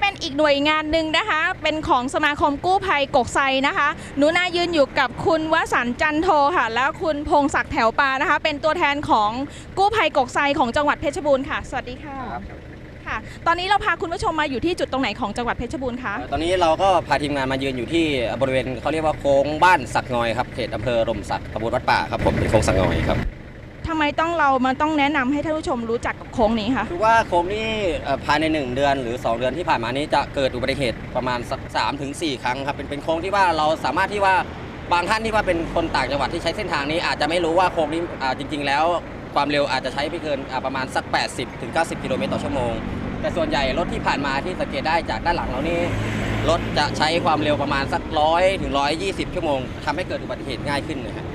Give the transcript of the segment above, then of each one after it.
เป็นอีกหน่วยงานหนึ่งนะคะ เป็นของสมาคมกู้ภัยกกไซนะคะ หนูนายืนอยู่กับคุณวสันต์จันโทค่ะ แล้วคุณพงศักดิ์แถวปานะคะ เป็นตัวแทนของกู้ภัยกกไซของจังหวัดเพชรบูรณ์ค่ะ สวัสดีค่ะค่ะ ตอนนี้เราพาคุณผู้ชมมาอยู่ที่จุดตรงไหนของจังหวัดเพชรบูรณ์คะตอนนี้เราก็พาทีมงานมายืนอยู่ที่บริเวณเขาเรียกว่าโค้งบ้านสักงอยครับเขตอำเภอรมสักตำบลวัดป่าครับผมเป็นโค้งสักงอยครับ ทำไมต้องเรามาต้องแนะนำให้ท่านผู้ชมรู้จักกับโค้งนี้คะคือว่าโค้งนี้เอ่อภายใน 1 เดือนหรือ 2 เดือนที่ผ่านมานี้จะเกิดอุบัติเหตุประมาณสักสามถึงสี่ครั้งครับเป็นเป็นโค้งที่ว่าเราสามารถที่ว่าบางท่านที่ว่าเป็นคนต่างจังหวัดที่ใช้เส้นทางนี้ อาจจะไม่รู้ว่าโค้งนี้อ่าจริง ๆ แล้วความเร็วอาจจะใช้ไม่เกินอ่าประมาณสัก 80ถึง90 กิโลเมตรต่อชั่วโมง แต่ส่วนใหญ่รถที่ผ่านมาที่สังเกตได้จากด้านหลังเรานี่รถจะใช้ความเร็วประมาณสักร้อยถึงร้อยยี่สิบชั่วโมงทำให้เกิดอุบัติเหตุง่ายขึ้นนะฮะ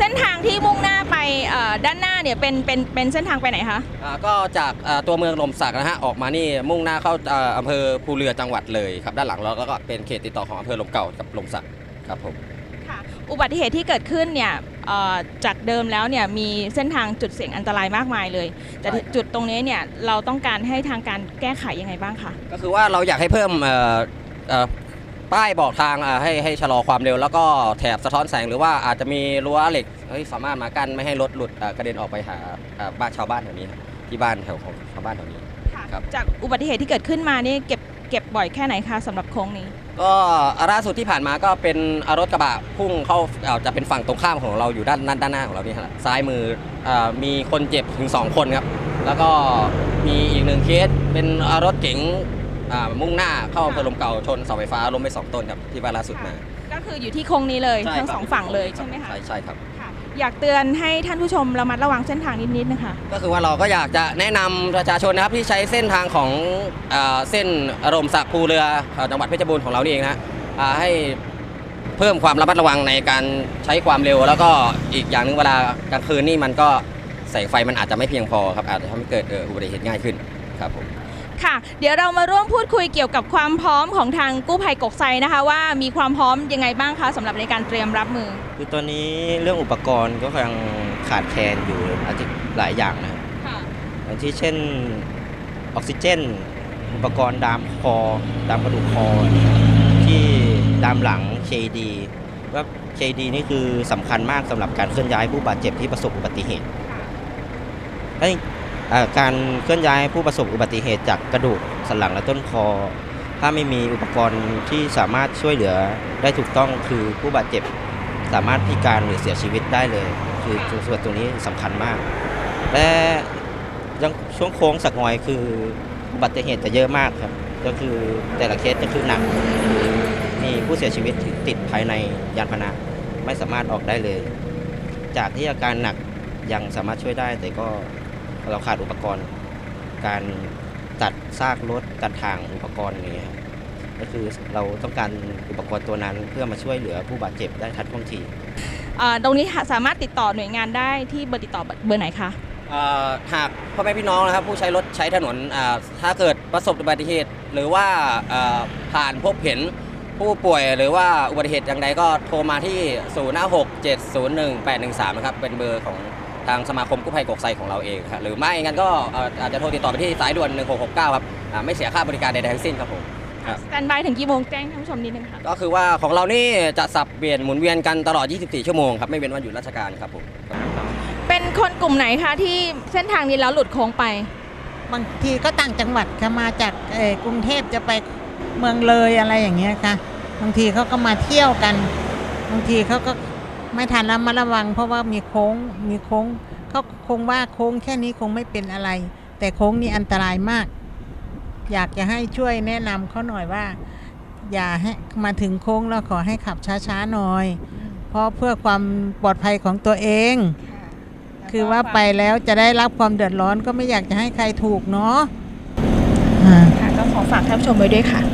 เส้นทางที่มุ่งหน้าไปเอ่อด้านหน้าเนี่ยเป็นเป็นเป็นเส้นทางไปไหนคะอ่าก็จากอ่าตัวเมืองลมสักนะฮะออกมานี่มุ่งหน้าเข้าอ่าอำเภอภูเรือจังหวัดเลยครับด้านหลังเราก็เป็นเขตติดต่อของอำเภอลมเก่ากับลมสักครับผมค่ะอุบัติเหตุที่เกิดขึ้นเนี่ยเอ่อจากเดิมแล้วเนี่ยมีเส้นทางจุดเสี่ยงอันตรายมากมายเลย แต่ใช่ครับจุดตรงนี้เนี่ยเราต้องการให้ทางการแก้ไขยังไงบ้างคะก็คือว่าเราอยากให้เพิ่มเอ่อเอ่อ ป้ายบอกทางอ่าให้ให้ชะลอความเร็ว แล้วก็แถบสะท้อนแสงหรือว่าอาจจะมีรั้วเหล็กเฮ้ยสามารถมากั้นไม่ให้รถหลุดอ่ากระเด็นออกไปหาอ่าบ้านชาวบ้านแถวนี้ครับที่บ้านแถวของชาวบ้านแถวนี้ครับจากอุบัติเหตุที่เกิดขึ้นมานี่เก็บเก็บบ่อยแค่ไหนคะสำหรับโค้งนี้ ก็ล่าสุดที่ผ่านมาก็เป็นรถกระบะพุ่งเข้าเอ่อจะเป็นฝั่งตรงข้ามของเราอยู่ด้านด้านด้านหน้าของเรานี่ฮะซ้ายมือเออมีคนเจ็บถึง 2 คนครับแล้วก็มีอีกหนึ่งเคสเป็นรถเก๋งอ่า มุ่งหน้าเข้าอำเภอลมเก่าชนเสาไฟฟ้าล้มไปสองต้นครับที่ว่าล่าสุดมา ก็คืออยู่ที่โค้งนี้เลยใช่ทั้งครับสองฝั่งเลยใช่ไหมคะใช่ใช่ครับ ค่ะอยากเตือนให้ท่านผู้ชมระมัดระวังเส้นทางนิดๆนะคะ ก็คือว่าเราก็อยากจะแนะนำประชาชนนะครับที่ใช้เส้นทางของเอ่อเส้นอารมณ์สักภูเรือเอ่อจังหวัดเพชรบูรณ์ของเรานี่เองนะอ่าให้เพิ่มความระมัดระวังในการใช้ความเร็ว แล้วก็อีกอย่างหนึ่งเวลากลางคืนนี่มันก็แสงไฟมันอาจจะไม่เพียงพอครับอาจจะทำให้เกิดเอ่ออุบัติเหตุง่ายขึ้นครับผม ค่ะ เดี๋ยวเรามาร่วมพูดคุยเกี่ยวกับความพร้อมของทางกู้ภัยกกไซนะคะ ว่ามีความพร้อมยังไงบ้างคะสำหรับในการเตรียมรับมือ คือตอนนี้เรื่องอุปกรณ์ก็ยังขาดแคลนอยู่อาจจะหลายอย่างนะครับค่ะ อย่างที่เช่นออกซิเจน อุปกรณ์ดามคอดามกระดูกคอ ที่ดามหลัง KD ว่า KD นี่คือสำคัญมากสำหรับการเคลื่อนย้ายผู้บาดเจ็บที่ประสบอุบัติเหตุและเอ่อ การเคลื่อนย้ายผู้ประสบอุบัติเหตุจากกระดูกสันหลังและต้นคอ ถ้าไม่มีอุปกรณ์ที่สามารถช่วยเหลือได้ถูกต้องคือผู้บาดเจ็บสามารถพิการหรือเสียชีวิตได้เลย คือส่วนตรงนี้สำคัญมาก และยังช่วงโค้งสักงอยคืออุบัติเหตุจะเยอะมากครับ ก็คือแต่ละเคสจะคือหนักมีผู้เสียชีวิตถึงติดภายในยานพาหนะไม่สามารถออกได้เลย จากที่อาการหนักยังสามารถช่วยได้แต่ก็ เราขาดอุปกรณ์ การตัดซากรถตัดทางอุปกรณ์อย่างเงี้ยครับก็คือเราต้องการอุปกรณ์ตัวนั้นเพื่อมาช่วยเหลือผู้บาดเจ็บได้ทันท่วงทีอ่าตรงนี้สามารถติดต่อหน่วยงานได้ที่เบอร์ติดต่อเบอร์ไหนคะเอ่อหากพ่อแม่พี่น้องนะครับผู้ใช้รถใช้ถนนอ่าถ้าเกิดประสบอุบัติเหตุ หรือว่าเอ่อผ่านพบเห็นผู้ป่วยหรือว่าอุบัติเหตุอย่างใดก็โทรมาที่ 0 5 6 7 0 1 8 1 3 นะครับ เป็นเบอร์ของ ทางสมาคมกู้ภัยกกไซของเราเองครับหรือไม่งั้นก็เอ่ออาจจะโทรติดต่อไปที่สายด่วน 1669 ครับอ่าไม่เสียค่าบริการใดๆทั้งสิ้นครับผมครับสแตนบายถึงกี่โมงแจ้งท่านผู้ชมนิดนึงค่ะก็คือว่าของเรานี่จะสับเปลี่ยนหมุนเวียนกันตลอด 24 ชั่วโมงครับไม่เว้นวันหยุดราชการครับผมเป็นคนกลุ่มไหนคะที่เส้นทางนี้แล้วหลุดโค้งไป บางทีก็ต่างจังหวัดค่ะมาจากเอ่อกรุงเทพจะไปเมืองเลยอะไรอย่างเงี้ยค่ะ บางทีเขาก็มาเที่ยวกัน บางทีเขาก็ ไม่ทันระมัดระวัง เพราะว่ามีโค้งมีโค้งเขาคงว่าโค้งแค่นี้คงไม่เป็นอะไร แต่โค้งนี้อันตรายมาก อยากจะให้ช่วยแนะนำเขาหน่อยว่า อย่าให้มาถึงโค้งแล้วขอให้ขับช้าๆหน่อย เพราะเพื่อความปลอดภัยของตัวเอง คือว่าไปแล้วจะได้รับความเดือดร้อนก็ไม่อยากจะให้ใครถูกเนาะค่ะก็ขอฝากท่านผู้ชมไว้ด้วยค่ะ